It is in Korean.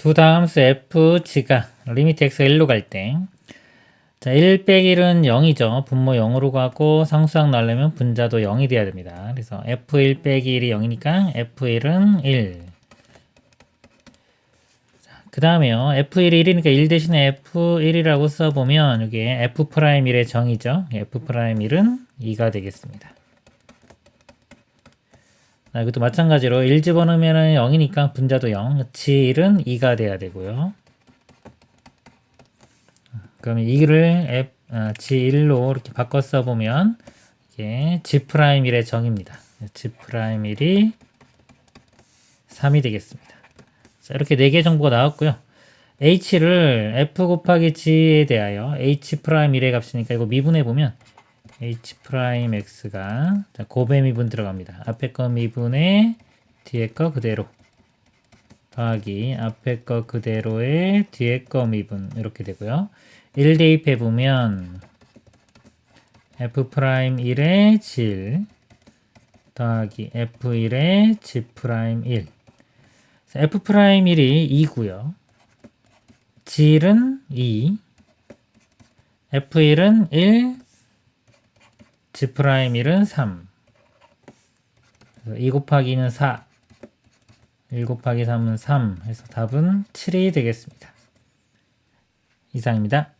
두 다함수 f, g가 리미트 x가 1로 갈 때, 자, 1 빼기 1은 0이죠. 분모 0으로 가고 상수항 넣으려면 분자도 0이 돼야 됩니다. 그래서 f1 빼기 1이 0이니까 f1은 1. 그 다음에요. f1이 1이니까 1 대신에 f1이라고 써보면 여기에 f'1의 정의죠. f'1은 2가 되겠습니다. 자, 이것도 마찬가지로 1 집어넣으면 0이니까 분자도 0, g1은 2가 돼야 되고요. 그럼 2를 F, 아, g1로 이렇게 바꿔 써보면 이게 g'1의 정입니다. g'1이 3이 되겠습니다. 자, 이렇게 4개 정보가 나왔고요. h를 f 곱하기 g에 대하여 h'1의 값이니까 이거 미분해 보면 h'x가 자, 곱의 미분 들어갑니다. 앞에 거 미분에 뒤에 거 그대로 더하기 앞에 거 그대로의 뒤에 거 미분 이렇게 되고요. 1 대입해 보면 f'1의 질 더하기 f1의 g'1 f'1이 2고요. 질은 2 f1은 1 g'1은 3 2 곱하기 2는 4 1 곱하기 3은 3 해서 답은 7이 되겠습니다. 이상입니다.